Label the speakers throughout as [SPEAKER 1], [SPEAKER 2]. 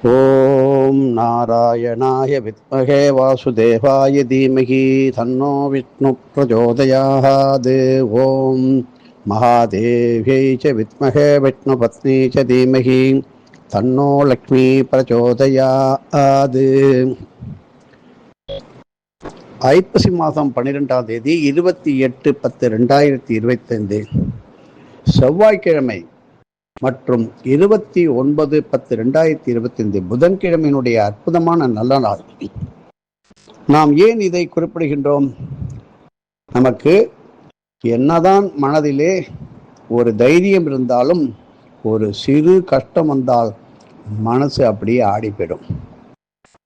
[SPEAKER 1] ஓம் நாராயணாய வித்மகே வாசுதேவாய தீமகி தன்னோ விஷ்ணு பிரச்சோதயாத் ஓம் மகாதேவியை ச வித்மகே விஷ்ணுபத்னி ச தீமகி தன்னோ லக்ஷ்மி பிரச்சோதயாது ஐப்பசி மாதம் பன்னிரெண்டாம் தேதி இருபத்தி எட்டு பத்து ரெண்டாயிரத்தி இருபத்தைந்து. செவ்வாய்க்கிழமை மற்றும் இருபத்தி ஒன்பது பத்து ரெண்டாயிரத்தி இருபத்தி ஐந்து புதன்கிழமையினுடைய அற்புதமான நல்ல நாள். நாம் ஏன் இதை குறிப்பிடுகின்றோம்? நமக்கு என்னதான் மனதிலே ஒரு தைரியம் இருந்தாலும் ஒரு சிறு கஷ்டம் வந்தால் மனசு அப்படியே ஆடிப்பிடும்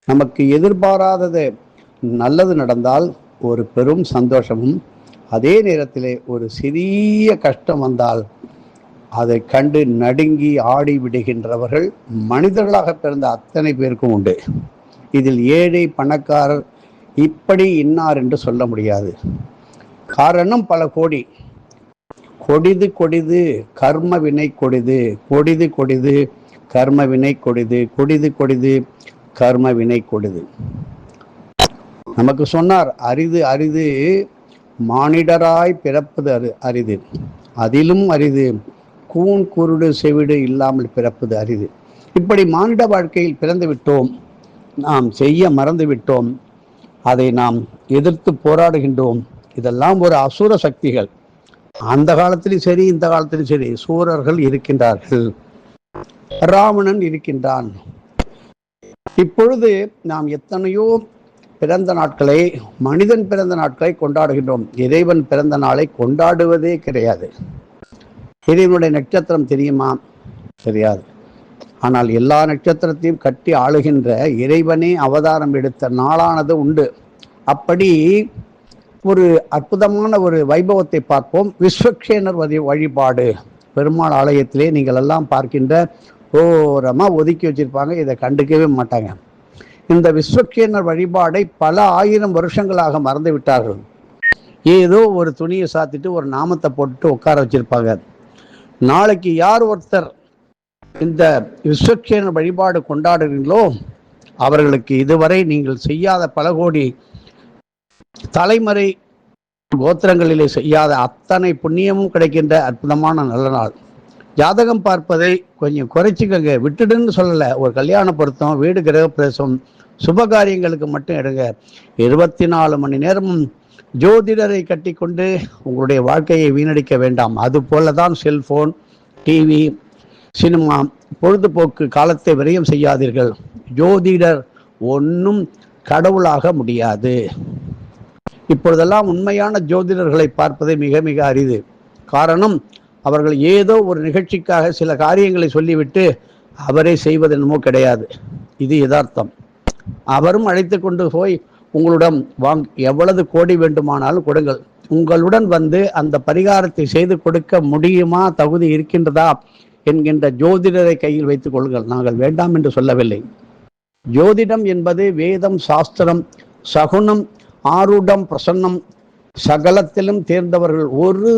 [SPEAKER 1] நமக்கு எதிர்பாராதது நல்லது நடந்தால் ஒரு பெரும் சந்தோஷமும் அதே நேரத்திலே ஒரு சிறிய கஷ்டம் வந்தால் அதை கண்டு நடுங்கி ஆடி விடுகின்றவர்கள் மனிதர்களாக பிறந்த அத்தனை பேருக்கும் உண்டு. இதில் ஏழை பணக்காரர் இப்படி இன்னார் என்று சொல்ல முடியாது. காரணம் பல கோடி. கொடிது கொடிது கர்ம வினை கொடிது கொடிது கொடிது கர்ம வினை கொடிது கொடிது கொடிது கர்ம வினை கொடிது. நமக்கு சொன்னார் அரிது அரிது மானிடராய் பிறப்பது அரு அரிது. அதிலும் அரிது கூன் குருடு செவிடு இல்லாமல் பிறப்பது அரிது. இப்படி மானிட வாழ்க்கையில் பிறந்து விட்டோம். நாம் செய்ய மறந்து விட்டோம். அதை நாம் எதிர்த்து போராடுகின்றோம். இதெல்லாம் ஒரு அசுர சக்திகள். அந்த காலத்திலும் சரி இந்த காலத்திலும் சரி சூரர்கள் இருக்கின்றார்கள். ராவணன் இருக்கின்றான். இப்பொழுது நாம் எத்தனையோ பிறந்த நாட்களை மனிதன் பிறந்த நாட்களை கொண்டாடுகின்றோம். இறைவன் பிறந்த நாளை கொண்டாடுவதே கிடையாது. இறைவனுடைய நட்சத்திரம் தெரியுமா? தெரியாது. ஆனால் எல்லா நட்சத்திரத்தையும் கட்டி ஆளுகின்ற இறைவனே அவதாரம் எடுத்த நாளானது உண்டு. அப்படி ஒரு அற்புதமான ஒரு வைபவத்தை பார்ப்போம். விஸ்வக்ஷேனர் வழி வழிபாடு. பெருமாள் ஆலயத்திலே நீங்கள் எல்லாம் பார்க்கின்ற ஓரமாக ஒதுக்கி வச்சிருப்பாங்க. இதை கண்டுக்கவே மாட்டாங்க. இந்த விஸ்வக்ஷேனர் வழிபாடை பல ஆயிரம் வருஷங்களாக மறந்து விட்டார்கள் ஏதோ ஒரு துணியை சாத்திட்டு ஒரு நாமத்தை போட்டுட்டு உட்கார வச்சிருப்பாங்க. நாளைக்கு யார் ஒருத்தர் இந்த விஸ்வக்ஷேன வழிபாடு கொண்டாடுறீங்களோ அவர்களுக்கு இதுவரை நீங்கள் செய்யாத பல கோடி தலைமறை கோத்திரங்களிலே செய்யாத அத்தனை புண்ணியமும் கிடைக்கின்ற அற்புதமான நல்ல நாள். ஜாதகம் பார்ப்பதை கொஞ்சம் குறைச்சிக்கங்க. விட்டுடுன்னு சொல்லலை. ஒரு கல்யாண பொருத்தம் வீடு கிரகப்பிரவேசம் சுபகாரியங்களுக்கு மட்டும் எடுங்க. இருபத்தி நாலு மணி நேரமும் ஜோதிடரை கட்டிக்கொண்டு உங்களுடைய வாழ்க்கையை வீணடிக்க வேண்டாம். அது போல தான் செல்போன் டிவி சினிமா பொழுதுபோக்கு காலத்தை விரயம் செய்யாதீர்கள். ஜோதிடர் ஒன்றும் கடவுளாக முடியாது. இப்பொழுதெல்லாம் உண்மையான ஜோதிடர்களை பார்ப்பது மிக மிக அரிது. காரணம் அவர்கள் ஏதோ ஒரு நிகழ்ச்சிக்காக சில காரியங்களை சொல்லிவிட்டு அவரே செய்வது என்னமோ கிடையாது. இது யதார்த்தம். அவரும் அழைத்து கொண்டு போய் உங்களிடம் வாங் எவ்வளவு கோடி வேண்டுமானாலும் கொடுங்கள். உங்களுடன் வந்து அந்த பரிகாரத்தை செய்து கொடுக்க முடியுமா? தகுதி இருக்கின்றதா? என்கின்ற ஜோதிடரை கையில் வைத்துக் கொள்ளுங்கள். நாங்கள் வேண்டாம் என்று சொல்லவில்லை. ஜோதிடம் என்பது வேதம் சாஸ்திரம் சகுனம் ஆருடம் பிரசன்னம். சகலத்திலும் தேர்ந்தவர்கள் ஒரு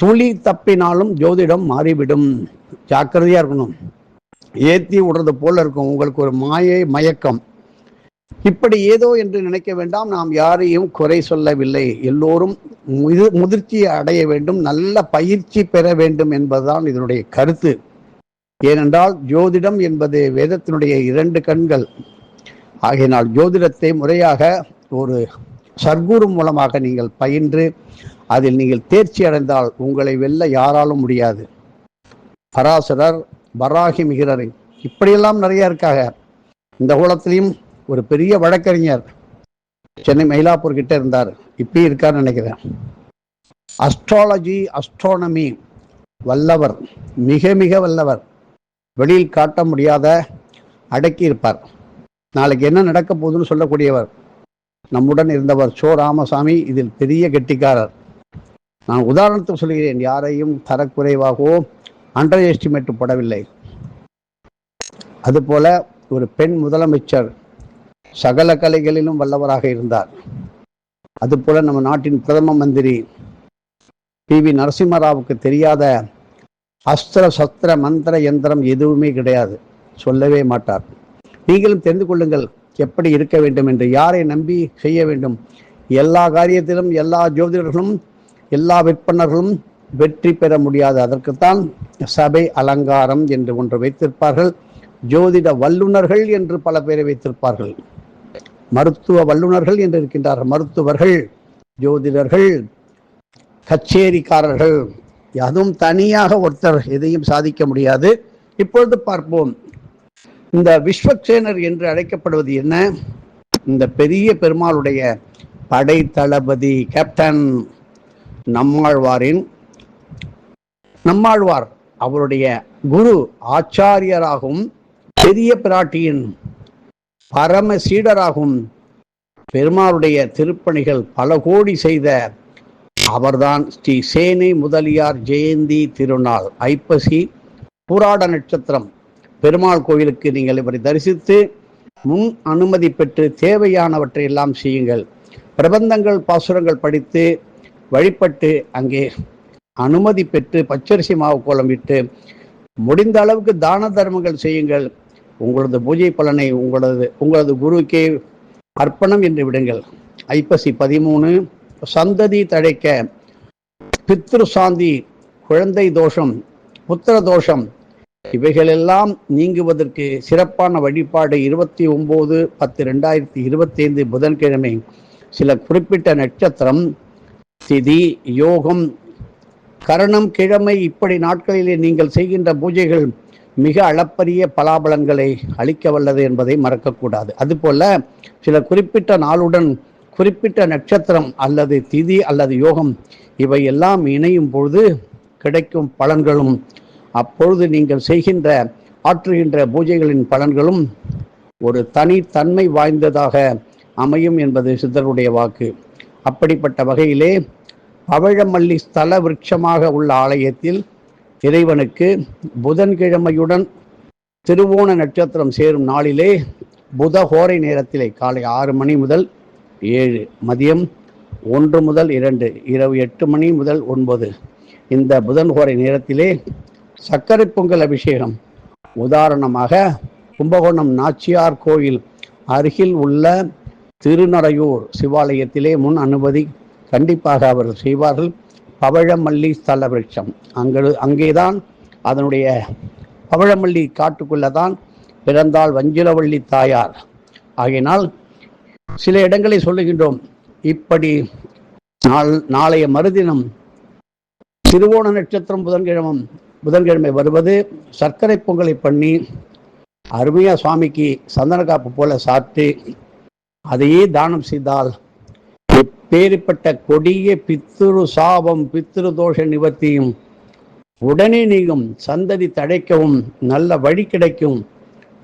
[SPEAKER 1] துளி தப்பினாலும் ஜோதிடம் மாறிவிடும். ஜாக்கிரதையா இருக்கணும். ஏத்தி விடுறது போல இருக்கும். உங்களுக்கு ஒரு மாயை மயக்கம். இப்படி ஏதோ என்று நினைக்க வேண்டாம். நாம் யாரையும் குறை சொல்லவில்லை. எல்லோரும் முது முதிர்ச்சி அடைய வேண்டும். நல்ல பயிற்சி பெற வேண்டும் என்பதுதான் இதனுடைய கருத்து. ஏனென்றால் ஜோதிடம் என்பது வேதத்தினுடைய இரண்டு கண்கள். ஆகையினால் ஜோதிடத்தை முறையாக ஒரு சர்க்குரு மூலமாக நீங்கள் பயின்று அதில் நீங்கள் தேர்ச்சி அடைந்தால் உங்களை வெல்ல யாராலும் முடியாது. பராசரர் பராகி மிகிறர் இப்படியெல்லாம் நிறைய இருக்காங்க. இந்த குலத்திலையும் ஒரு பெரிய வழக்கறிஞர். சென்னை மயிலாப்பூர் கிட்ட இருந்தார். இப்பயும் இருக்காருன்னு நினைக்கிறேன். அஸ்ட்ராலஜி அஸ்ட்ரானமி வல்லவர் மிக மிக வல்லவர். வெளியில் காட்ட முடியாத அடக்கி இருப்பார். நாளைக்கு என்ன நடக்க போகுதுன்னு சொல்லக்கூடியவர். நம்முடன் இருந்தவர் சோ ராமசாமி இதில் பெரிய கெட்டிக்காரர். நான் உதாரணத்துக்கு சொல்கிறேன் யாரையும் தரக்குறைவாகவோ அண்டர் எஸ்டிமேட் படவில்லை. அதுபோல ஒரு பெண் முதலமைச்சர் சகல கலைகளிலும் வல்லவராக இருந்தார். அதுபோல நம்ம நாட்டின் பிரதம மந்திரி பி. வி. நரசிம்மராவுக்கு தெரியாத அஸ்திர சஸ்திர மந்திர யந்திரம் எதுவுமே கிடையாது. சொல்லவே மாட்டார். நீங்களும் தெரிந்து கொள்ளுங்கள் எப்படி இருக்க வேண்டும் என்று யாரை நம்பி செய்ய வேண்டும். எல்லா காரியத்திலும் எல்லா ஜோதிடர்களும் எல்லா விற்பனர்களும் வெற்றி பெற முடியாது. அதற்குத்தான் சபை அலங்காரம் என்று ஒன்று வைத்திருப்பார்கள். ஜோதிட வல்லுநர்கள் என்று பல பேரை வைத்திருப்பார்கள். மருத்துவ வல்லுநர்கள் என்று இருக்கின்றார்கள். மருத்துவர்கள் ஜோதிடர்கள் கச்சேரிக்காரர்கள் அதுவும் தனியாக ஒருத்தர் எதையும் சாதிக்க முடியாது. இப்பொழுது பார்ப்போம். இந்த விஸ்வக்சேனர் என்று அழைக்கப்படுவது என்ன? இந்த பெரிய பெருமாளுடைய படை தளபதி கேப்டன் நம்மாழ்வாரின் நம்மாழ்வார் அவருடைய குரு ஆச்சாரியராகவும் பெரிய பிராட்டியின் பரம சீடராகும் பெருமாளுடைய திருப்பணிகள் பல கோடி செய்த அவர்தான் ஸ்ரீ சேனை முதலியார் ஜெயந்தி திருநாள் ஐப்பசி புராட நட்சத்திரம். பெருமாள் கோயிலுக்கு நீங்கள் இவரை தரிசித்து முன் அனுமதி பெற்று தேவையானவற்றை எல்லாம் செய்யுங்கள். பிரபந்தங்கள் பாசுரங்கள் படித்து வழிபட்டு அங்கே அனுமதி பெற்று பச்சரிசி மாவு கோலம் விட்டு முடிந்த அளவுக்கு தான தர்மங்கள் செய்யுங்கள். உங்களது பூஜை பலனை உங்களது உங்களது குருவுக்கே அர்ப்பணம் என்று விடுங்கள். ஐப்பசி பதிமூணு சந்ததி தழைக்க பித்ரு சாந்தி குழந்தை தோஷம் புத்திர தோஷம் இவைகளெல்லாம் நீங்குவதற்கு சிறப்பான வழிபாடு இருபத்தி ஒம்பது பத்து ரெண்டாயிரத்தி இருபத்தி ஐந்து புதன்கிழமை. சில குறிப்பிட்ட நட்சத்திரம் திதி யோகம் கரணம் கிழமை இப்படி நாட்களிலே நீங்கள் செய்கின்ற பூஜைகள் மிக அளப்பரிய பலாபலன்களை அளிக்க வல்லது என்பதை மறக்கக்கூடாது. அதுபோல சில குறிப்பிட்ட நாளுடன் குறிப்பிட்ட நட்சத்திரம் அல்லது திதி அல்லது யோகம் இவை எல்லாம் இணையும் பொழுது கிடைக்கும் பலன்களும் அப்பொழுது நீங்கள் செய்கின்ற ஆற்றுகின்ற பூஜைகளின் பலன்களும் ஒரு தனித்தன்மை வாய்ந்ததாக அமையும் என்பது சித்தருடைய வாக்கு. அப்படிப்பட்ட வகையிலே பவழமல்லி ஸ்தல விருட்சமாக உள்ள ஆலயத்தில் இறைவனுக்கு புதன்கிழமையுடன் திருவோண நட்சத்திரம் சேரும் நாளிலே புதஹோரை நேரத்திலே காலை ஆறு மணி முதல் ஏழு மதியம் ஒன்று முதல் இரண்டு இரவு எட்டு மணி முதல் ஒன்பது. இந்த புதன் ஹோரை நேரத்திலே சர்க்கரை பொங்கல் அபிஷேகம். உதாரணமாக கும்பகோணம் நாச்சியார் கோயில் அருகில் உள்ள திருநறையூர் சிவாலயத்திலே முன் அனுமதி கண்டிப்பாக அவர்கள் செய்வார்கள். பவழமல்லி ஸ்தல விருட்சம் அங்கு அங்கேதான் அதனுடைய பவழமல்லி காட்டுக்குள்ளே தான் பிறந்தாள் வஞ்சிலவள்ளி தாயார். ஆகையினால் சில இடங்களை சொல்லுகின்றோம். இப்படி நாள் நாளைய மறுதினம் திருவோண நட்சத்திரம் புதன்கிழமம் புதன்கிழமை வருவது சர்க்கரை பொங்கலை பண்ணி அருமையா சுவாமிக்கு சந்தன காப்பு போல சாப்பிட்டு அதையே தானம் செய்தால் எப்பேற்பட்ட கொடிய பித்திரு சாபம் பித்திரு தோஷ நிவர்த்தியும். உடனே நீங்கும் சந்ததி தழைக்கவும் நல்ல வழி கிடைக்கும்.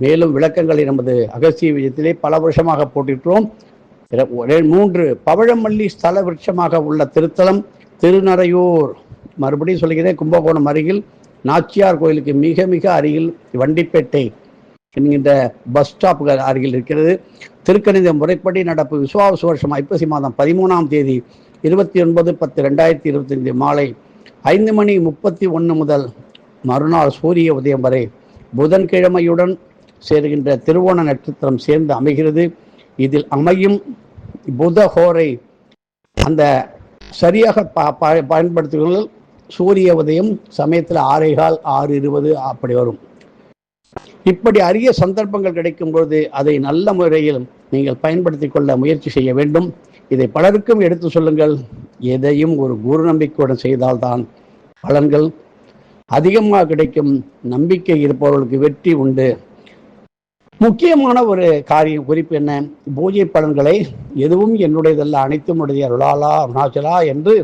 [SPEAKER 1] மேலும் விளக்கங்களை நமது அகசிய விஜயத்திலே பல வருஷமாக போட்டிருக்கிறோம். ஒரே மூன்று பவழமல்லி ஸ்தல விருட்சமாக உள்ள திருத்தலம் திருநறையூர். மறுபடியும் சொல்கிறேன் கும்பகோணம் அருகில் நாச்சியார் கோயிலுக்கு மிக மிக அருகில் வண்டிப்பேட்டை என்கின்ற பஸ் ஸ்டாப்புகள் அருகில் இருக்கிறது. திருக்கணித முறைப்படி நடப்பு விசுவாச வருஷம் ஐப்பசி மாதம் பதிமூணாம் தேதி இருபத்தி ஒன்பது பத்து ரெண்டாயிரத்தி இருபத்தைந்து மாலை ஐந்து மணி முப்பத்தி ஒன்று முதல் மறுநாள் சூரிய உதயம் வரை புதன்கிழமையுடன் சேர்கின்ற திருவோண நட்சத்திரம் சேர்ந்து அமைகிறது. இதில் அமையும் புதஹோரை அந்த சரியாக ப ப- பயன்படுத்துகிறவர்கள் சூரிய உதயம் சமயத்தில் ஆறேகால் ஆறு இருபது அப்படி வரும். இப்படி அரிய சந்தர்ப்பங்கள் கிடைக்கும் பொழுது அதை நல்ல முறையில் நீங்கள் பயன்படுத்தி கொள்ள முயற்சி செய்ய வேண்டும். இதை பலருக்கும் எடுத்து சொல்லுங்கள். எதையும் ஒரு குரு நம்பிக்கையுடன் செய்தால்தான் பலன்கள் அதிகமாக கிடைக்கும். நம்பிக்கை இருப்பவர்களுக்கு வெற்றி உண்டு. முக்கியமான ஒரு காரியம் குறிப்பு என்ன? பூஜை பலன்களை எதுவும் என்னுடையதல்ல. அனைத்தும் உடைய அருளாலா அருணாச்சலா என்று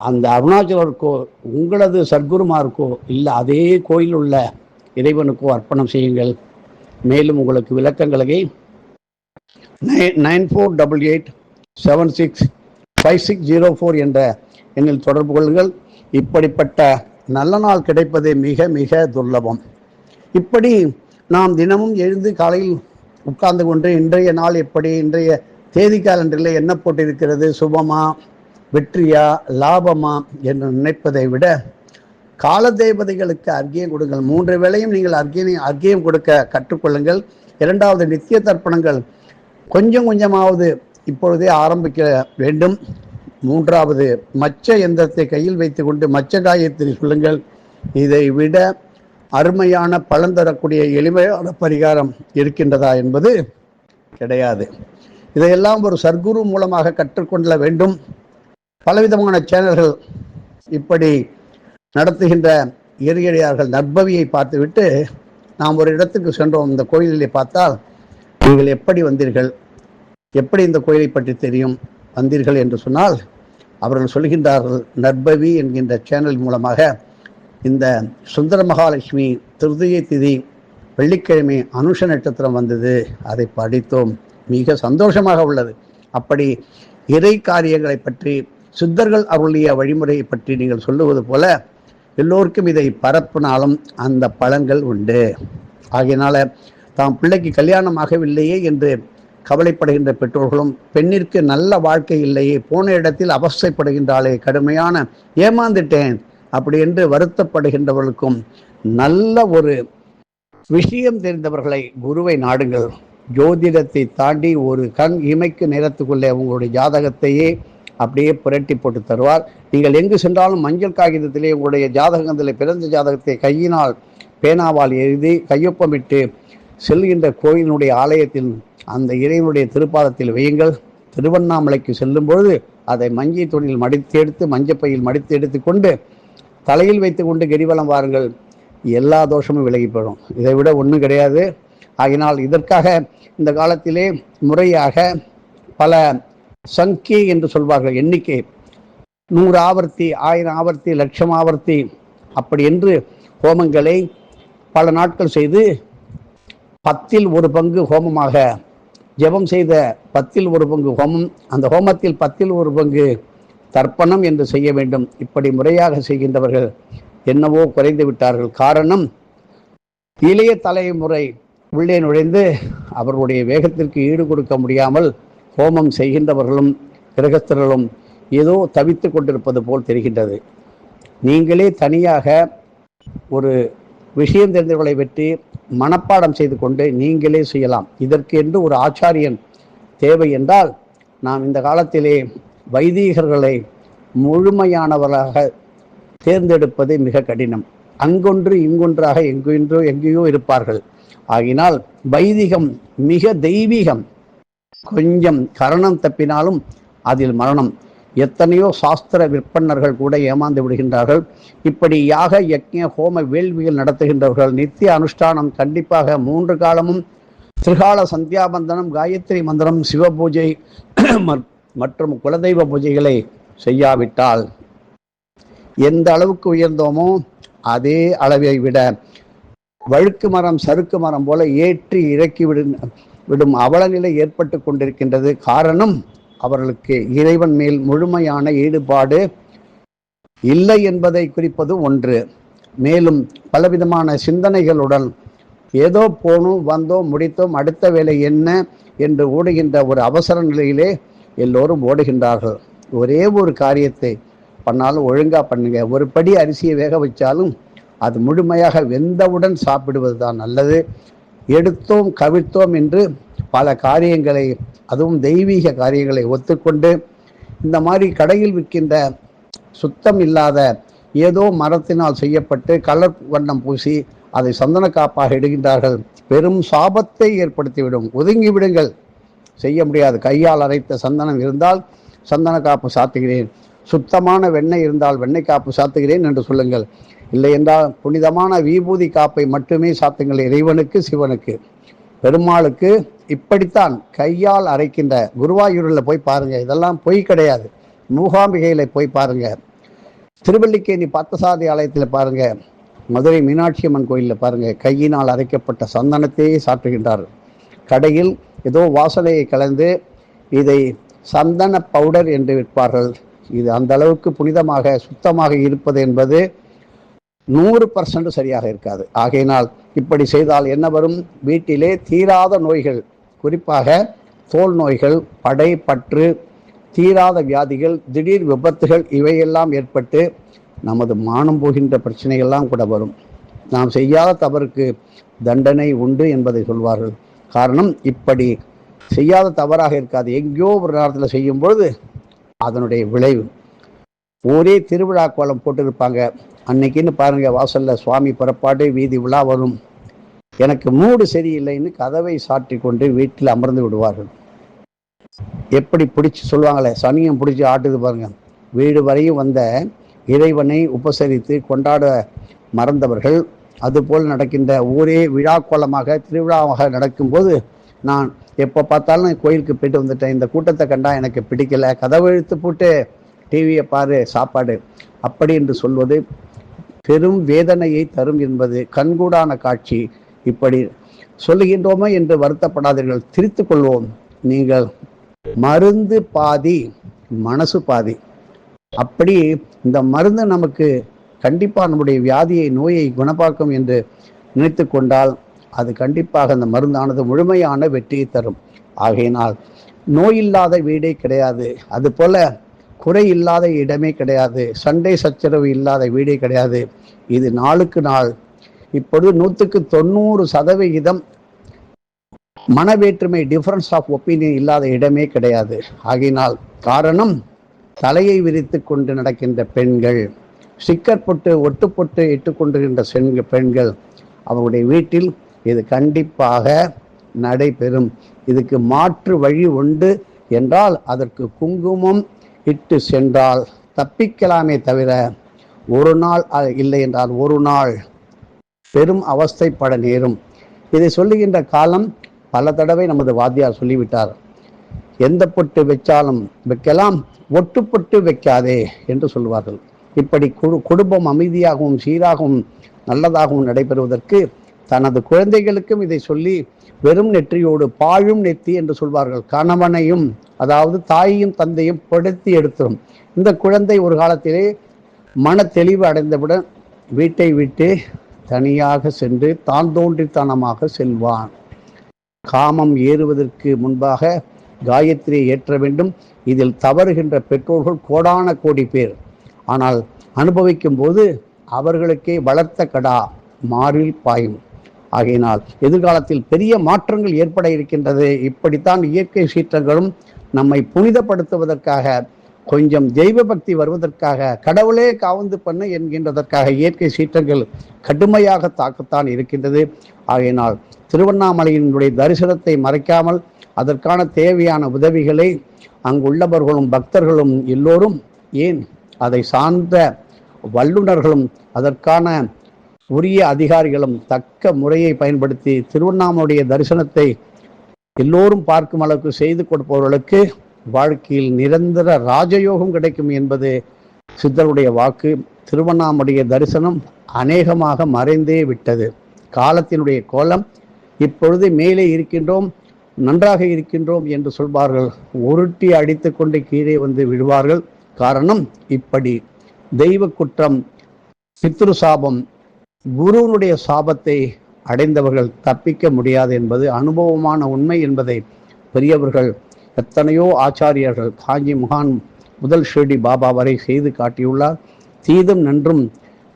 [SPEAKER 1] அந்த அருணாச்சலருக்கோ உங்களது சர்க்குருமாருக்கோ இல்லை அதே கோயில் உள்ள இறைவனுக்கோ அர்ப்பணம் செய்யுங்கள். மேலும் உங்களுக்கு விளக்கங்களை nine four double eight seven six five six zero four என்ற எண்ணில் தொடர்பு கொள்ளுங்கள். இப்படிப்பட்ட நல்ல நாள் கிடைப்பது மிக மிக துர்லபம். இப்படி நாம் தினமும் எழுந்து காலையில் உட்கார்ந்து கொண்டு இன்றைய நாள் எப்படி இன்றைய தேதி காலண்டரில் என்ன போட்டிருக்கிறது சுபமா வெற்றியா லாபமா என்று நினைப்பதை விட கால தேவதைகளுக்கு அர்க்கியம் கொடுங்கள். மூன்று வேளையும் நீங்கள் அர்க்கியம் அர்க்கியம் கொடுக்க கற்றுக்கொள்ளுங்கள். இரண்டாவது நித்திய தர்ப்பணங்கள். கொஞ்சம் கொஞ்சமாவது இப்பொழுதே ஆரம்பிக்க வேண்டும். மூன்றாவது மச்ச எந்திரத்தை கையில் வைத்துக்கொண்டு மச்ச காயத்தில் சொல்லுங்கள். இதை விட அருமையான பலன் தரக்கூடிய எளிமையான பரிகாரம் இருக்கின்றதா என்பது கிடையாது. இதையெல்லாம் ஒரு சர்க்குரு மூலமாக கற்றுக்கொள்ள வேண்டும். பலவிதமான சேனல்கள் இப்படி நடத்துகின்ற இறையடியார்கள் நற்பவியை பார்த்துவிட்டு நாம் ஒரு இடத்துக்கு சென்றோம். இந்த கோயிலிலே பார்த்தால் நீங்கள் எப்படி வந்தீர்கள்? எப்படி இந்த கோயிலை பற்றி தெரியும்? வந்தீர்கள் என்று சொன்னால் அவர்கள் சொல்கின்றார்கள் நற்பவி என்கின்ற சேனல் மூலமாக இந்த சுந்தர மகாலட்சுமி திருதியை திதி வெள்ளிக்கிழமை அனுஷ நட்சத்திரம் வந்தது. அதை படித்தோம். மிக சந்தோஷமாக உள்ளது. அப்படி இறை காரியங்களை பற்றி சித்தர்கள் அருளிய வழிமுறையை பற்றி நீங்கள் சொல்லுவது போல எல்லோருக்கும் இதை பரப்பினாலும் அந்த பலன்கள் உண்டு. ஆகையினால தாம் பிள்ளைக்கு கல்யாணம் ஆகவில்லையே என்று கவலைப்படுகின்ற பெற்றோர்களும் பெண்ணிற்கு நல்ல வாழ்க்கை இல்லையே போன இடத்தில் அவசைப்படுகின்றாலே கடுமையான ஏமாந்துட்டேன் அப்படி என்று வருத்தப்படுகின்றவர்களுக்கும் நல்ல ஒரு விஷயம் தெரிந்தவர்களை குருவை நாடுங்கள். ஜோதிடத்தை தாண்டி ஒரு கண் இமைக்கு நேரத்துக்குள்ளே உங்களுடைய ஜாதகத்தையே அப்படியே புரட்டி போட்டு தருவார். நீங்கள் எங்கு சென்றாலும் மஞ்சள் காகிதத்திலே உங்களுடைய ஜாதகத்தில் பிறந்த ஜாதகத்தை கையினால் பேனாவால் எழுதி கையொப்பமிட்டு செல்கின்ற கோயிலினுடைய ஆலயத்தில் அந்த இறைவனுடைய திருப்பாதத்தில் வையுங்கள். திருவண்ணாமலைக்கு செல்லும் பொழுது அதை மஞ்சை துணியில் மடித்து எடுத்து மஞ்சப்பையில் மடித்து எடுத்துக்கொண்டு தலையில் வைத்துக்கொண்டு கிரிவலம் வாருங்கள். எல்லா தோஷமும் விலகி போயிடும். இதை விட ஒன்றும் கிடையாது. ஆகினால் இதற்காக இந்த காலத்திலே முறையாக பல சங்கி என்று சொல்வார்கள் எண்ணிக்கை. நூறு ஆவர்த்தி ஆயிரம் ஆவர்த்தி லட்சம் ஆவர்த்தி அப்படி என்று ஹோமங்களை பல நாட்கள் செய்து பத்தில் ஒரு பங்கு ஹோமமாக ஜெபம் செய்த பத்தில் ஒரு பங்கு ஹோமம் அந்த ஹோமத்தில் பத்தில் ஒரு பங்கு தர்ப்பணம் என்று செய்ய வேண்டும். இப்படி முறையாக செய்கின்றவர்கள் என்னவோ குறைந்து விட்டார்கள். காரணம் இளைய தலைமுறை உள்ளே நுழைந்து அவர்களுடைய வேகத்திற்கு ஈடு கொடுக்க முடியாமல் ஹோமம் செய்கின்றவர்களும் கிரகஸ்தர்களும் ஏதோ தவித்து கொண்டிருப்பது போல் தெரிகின்றது. நீங்களே தனியாக ஒரு விஷயம் தெரிந்தவர்களை வெற்றி மனப்பாடம் செய்து கொண்டு நீங்களே செய்யலாம். இதற்கு என்று ஒரு ஆச்சாரியன் தேவை என்றால் நாம் இந்த காலத்திலே வைதீகர்களை முழுமையானவராக தேர்ந்தெடுப்பது மிக கடினம். அங்கொன்று இங்கொன்றாக எங்கென்றோ எங்கேயோ இருப்பார்கள். ஆகினால் வைதிகம் மிக தெய்வீகம். கொஞ்சம் கரணம் தப்பினாலும் அதில் மரணம். எத்தனையோ சாஸ்திர விற்பன்னர்கள் கூட ஏமாந்து விடுகின்றார்கள். இப்படி யாக யக்ஞ ஹோம வேள்விகள் நடத்துகின்றவர்கள் நித்திய அனுஷ்டானம் கண்டிப்பாக மூன்று காலமும் திரிகால சந்தியாபந்தனம் காயத்ரி மந்திரம் சிவ பூஜை மற்றும் குலதெய்வ பூஜைகளை செய்யாவிட்டால் எந்த அளவுக்கு உயர்ந்தோமோ அதே அளவை விட வழுக்கு மரம் சறுக்கு மரம் போல ஏற்றி இறக்கி விடும் விடும் அவலநிலை ஏற்பட்டு கொண்டிருக்கின்றது. காரணம் அவர்களுக்கு இறைவன் மேல் முழுமையான ஈடுபாடு இல்லை என்பதை குறிப்பது ஒன்று. மேலும் பலவிதமான சிந்தனைகளுடன் ஏதோ போனோம் வந்தோம் முடித்தோம் அடுத்த வேலை என்ன என்று ஓடுகின்ற ஒரு அவசர நிலையிலே எல்லோரும் ஓடுகின்றார்கள். ஒரே ஒரு காரியத்தை பண்ணாலும் ஒழுங்காக பண்ணுங்க. ஒரு படி அரிசியை வேக வச்சாலும் அது முழுமையாக வெந்தவுடன் சாப்பிடுவது தான் நல்லது. எடுத்தோம் கவிழ்த்தோம் என்று பல காரியங்களை அதுவும் தெய்வீக காரியங்களை ஒத்துக்கொண்டு இந்த மாதிரி கடையில் விற்கின்ற சுத்தம் இல்லாத ஏதோ மரத்தினால் செய்யப்பட்டு கலர் வண்ணம் பூசி அதை சந்தன காப்பாக இடுகின்றார்கள். பெரும் சாபத்தை ஏற்படுத்திவிடும். ஒதுங்கி விடுங்கள். செய்ய முடியாது. கையால் அரைத்த சந்தனம் இருந்தால் சந்தன காப்பு சாத்துகிறேன். சுத்தமான வெண்ணெய் இருந்தால் வெண்ணெய் காப்பு சாத்துகிறேன் என்று சொல்லுங்கள். இல்லை என்றால் புனிதமான விபூதி காப்பை மட்டுமே சாத்துங்கள் இறைவனுக்கு சிவனுக்கு. பெருமாளுக்கு இப்படித்தான் கையால் அரைக்கின்ற குருவாயூரில் போய் பாருங்கள் இதெல்லாம் பொய் கிடையாது. மூகாம்பிகையில் போய் பாருங்கள் திருவல்லிக்கேணி பத்தசாதி ஆலயத்தில் பாருங்கள் மதுரை மீனாட்சி அம்மன் கோயிலில் பாருங்கள் கையினால் அரைக்கப்பட்ட சந்தனத்தையே சாற்றுகின்றார். கடையில் ஏதோ வாசனையை கலந்து இதை சந்தன பவுடர் என்று விற்பார்கள். இது அந்த அளவுக்கு புனிதமாக சுத்தமாக இருப்பது என்பது நூறு பர்சன்ட் சரியாக இருக்காது. ஆகையினால் இப்படி செய்தால் என்ன வரும்? வீட்டிலே தீராத நோய்கள் குறிப்பாக தோல் நோய்கள் படை பற்று தீராத வியாதிகள் திடீர் விபத்துகள் இவையெல்லாம் ஏற்பட்டு நமது மானம் போகின்ற பிரச்சனைகள்லாம் கூட வரும். நாம் செய்யாத தவறுக்கு தண்டனை உண்டு என்பதை சொல்வார்கள். காரணம் இப்படி செய்யாத தவறாக இருக்காது. எங்கேயோ ஒரு நேரத்தில் செய்யும் பொழுது அதனுடைய விளைவு. ஒரே திருவிழா கோலம் போட்டிருப்பாங்க. அன்னைக்குன்னு பாருங்கள் வாசலில் சுவாமி புறப்பாடு வீதி விழா வரும். எனக்கு மூடு சரியில்லைன்னு கதவை சாற்றி கொண்டு வீட்டில் அமர்ந்து விடுவார்கள். எப்படி பிடிச்சி சொல்லுவாங்களே சனியம் பிடிச்சி ஆட்டுது பாருங்க. வீடு வரையும் வந்த இறைவனை உபசரித்து கொண்டாட மறந்தவர்கள். அதுபோல் நடக்கின்ற ஊரே விழா கோலமாக திருவிழாவாக நடக்கும்போது நான் எப்போ பார்த்தாலும் கோயிலுக்கு போயிட்டு வந்துட்டேன். இந்த கூட்டத்தை கண்டா எனக்கு பிடிக்கல. கதவை இழுத்து போட்டு டிவியை பாரு சாப்பாடு. அப்படி என்று சொல்வது பெரும் வேதனையை தரும் என்பது கண்கூடான காட்சி. இப்படி சொல்லுகின்றோமே என்று வருத்தப்படாதீர்கள். திரித்து கொள்வோம். நீங்கள் மருந்து பாதி மனசு பாதி. அப்படி இந்த மருந்து நமக்கு கண்டிப்பாக நம்முடைய வியாதியை நோயை குணப்பாக்கும் என்று நினைத்து கொண்டால் அது கண்டிப்பாக அந்த மருந்தானது முழுமையான வெற்றியை தரும். ஆகையினால் நோய் இல்லாத வீடே கிடையாது. அதுபோல குறை இல்லாத இடமே கிடையாது. சண்டை சச்சரவு இல்லாத வீடே கிடையாது. இது நாளுக்கு நாள். இப்பொழுது நூற்றுக்கு தொண்ணூறு சதவிகிதம் மனவேற்றுமை டிஃபரன்ஸ் ஆஃப் ஒப்பீனியன் இல்லாத இடமே கிடையாது. ஆகினால் காரணம் தலையை விரித்து கொண்டு நடக்கின்ற பெண்கள் ஸ்டிக்கர் போட்டு ஒட்டு போட்டு இட்டு கொண்டிருக்கின்ற செண்க பெண்கள் அவருடைய வீட்டில் இது கண்டிப்பாக நடைபெறும். இதுக்கு மாற்று வழி உண்டு என்றால் அதற்கு குங்குமம் இட்டு சென்றால் தப்பிக்கலாமே தவிர ஒரு நாள் அ- இல்லை என்றால் ஒரு நாள். பெரும் அவஸ்தைப்பட நேரும். இதை சொல்லுகின்ற காலம் பல தடவை நமது வாத்தியார் சொல்லிவிட்டார். எந்த பொட்டு வைச்சாலும் வைக்கலாம் ஒட்டு பொட்டு வைக்காதே என்று சொல்வார்கள் இப்படி குடு- குடும்பம் அமைதியாகவும் சீராகவும் நல்லதாகவும் நடைபெறுவதற்கு தனது குழந்தைகளுக்கும் இதை சொல்லி வெறும் நெற்றியோடு பாழும் நெத்தி என்று சொல்வார்கள். கணவனையும் அதாவது தாயையும் தந்தையும் படுத்தி எடுத்துரும். இந்த குழந்தை ஒரு காலத்திலே மன தெளிவு அடைந்தவுடன் வீட்டை விட்டு தனியாக சென்று தான் தோன்றித்தனமாக செல்வான். காமம் ஏறுவதற்கு முன்பாக காயத்ரியை ஏற்ற வேண்டும். இதில் தவறுகின்ற பெற்றோர்கள் கோடான கோடி பேர். ஆனால் அனுபவிக்கும் போது அவர்களுக்கே வளர்த்த கடா மாறில் பாயும். ஆகையினால் எதிர்காலத்தில் பெரிய மாற்றங்கள் ஏற்பட இருக்கின்றது. இப்படித்தான் இயற்கை சீற்றங்களும் நம்மை புனிதப்படுத்துவதற்காக கொஞ்சம் தெய்வ பக்தி வருவதற்காக கடவுளே காவந்து பண்ண என்கின்றதற்காக இயற்கை சீற்றங்கள் கடுமையாக தாக்கத்தான் இருக்கின்றது. ஆகையினால் திருவண்ணாமலையினுடைய தரிசனத்தை மறைக்காமல் அதற்கான தேவையான உதவிகளை அங்குள்ளவர்களும் பக்தர்களும் எல்லோரும் ஏன் அதை சார்ந்த வல்லுநர்களும் அதற்கான உரிய அதிகாரிகளும் தக்க முறையை பயன்படுத்தி திருவண்ணாமலையுடைய தரிசனத்தை எல்லோரும் பார்க்கும் அளவுக்கு செய்து கொடுப்பவர்களுக்கு வாழ்க்கையில் நிரந்தர ராஜயோகம் கிடைக்கும் என்பது சித்தருடைய வாக்கு. திருவண்ணாமுடைய தரிசனம் அநேகமாக மறைந்தே விட்டது. காலத்தினுடைய கோலம் இப்பொழுது மேலே இருக்கின்றோம் நன்றாக இருக்கின்றோம் என்று சொல்வார்கள். உருட்டி அடித்து கொண்டு கீழே வந்து விடுவார்கள் காரணம் இப்படி. தெய்வ குற்றம் பித்ரு சாபம் குருவனுடைய சாபத்தை அடைந்தவர்கள் தப்பிக்க முடியாது என்பது அனுபவமான உண்மை என்பதை பெரியவர்கள் எத்தனையோ ஆச்சாரியர்கள் காஞ்சி மகான் முதல் ஷிரடி பாபா வரை செய்து காட்டியுள்ளார். தீதும் நன்றும்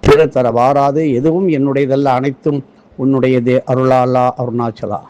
[SPEAKER 1] பிற தர வாராது எதுவும் என்னுடையதல்ல அனைத்தும் உன்னுடையதே அருளாலா அருணாச்சலா.